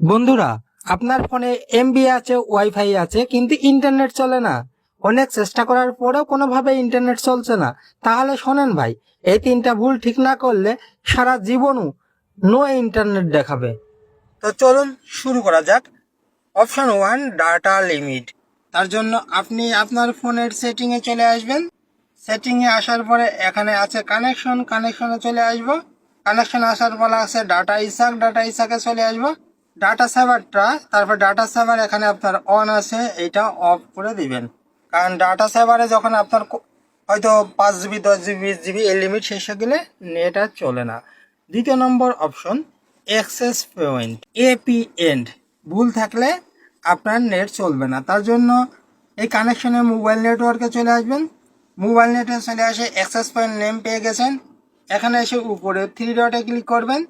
বন্ধুরা, আপনার ফোনে এমবি আছে ওয়াইফাই আছে, কিন্তু ইন্টারনেট চলে না। অনেক চেষ্টা করার পরেও কোনোভাবে ইন্টারনেট চলছে না। তাহলে শোনেন ভাই, এই তিনটা ভুল ঠিক না করলে সারা জীবনও নো ইন্টারনেট দেখাবে। তো চলুন শুরু করা যাক। অপশন ওয়ান ডাটা লিমিট তার জন্য আপনি আপনার ফোনের সেটিংয়ে চলে আসবেন। সেটিংয়ে আসার পরে এখানে আছে কানেকশন কানেকশনে চলে আসব। কানেকশন আসার পরে আছে ডাটা ইসাক ডাটা ইসাকে চলে আসব। ডাটা সেভারটা তারপর ডাটা সেভার এখানে আপনার অন আছে, এটা অফ করে দিবেন। কারণ ডাটা সেভারে যখন আপনার হয়তো পাঁচ জিবি দশ জিবি বিশ জিবি এই লিমিট শেষ হয়ে গেলে নেট আর চলে না। দ্বিতীয় নম্বর option access point AP end ভুল থাকলে আপনার নেট চলবে না। তার জন্য এই কানেকশনে মোবাইল নেটওয়ার্কে চলে আসবেন। মোবাইল নেটে চলে আসে অ্যাক্সেস পয়েন্ট নেম পেয়ে গেছেন। এখানে এসে উপরে থ্রি ডটে ক্লিক করবেন।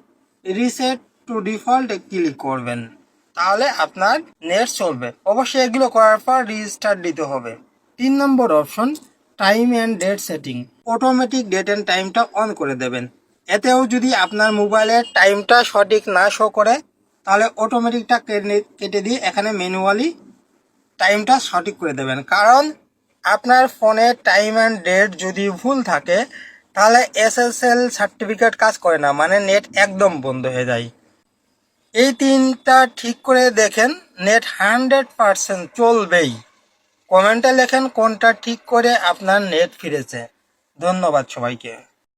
রিসেট টু ডিফল্ট ক্লিক করবেন, তাহলে আপনার নেট চলবে। অবশ্যই এগুলো করার পর রিস্টার্ট দিতে হবে। তিন নম্বর option time and date setting automatic date and টাইমটা অন করে দেবেন। এতেও যদি আপনার মোবাইলের টাইমটা সঠিক না শো করে, তাহলে অটোমেটিকটা কেটে দিয়ে এখানে ম্যানুয়ালি টাইমটা সঠিক করে দেবেন। কারণ আপনার ফোনে টাইম অ্যান্ড ডেট যদি ভুল থাকে, তাহলে এসএসএল সার্টিফিকেট কাজ করে না মানে নেট একদম বন্ধ হয়ে যায়। এই তিনটা ঠিক করে দেখেন নেট হান্ড্রেড পারসেন্ট চলবেই। কমেন্টে লেখেন কোনটা ঠিক করে আপনার নেট ফিরেছে। ধন্যবাদ সবাইকে।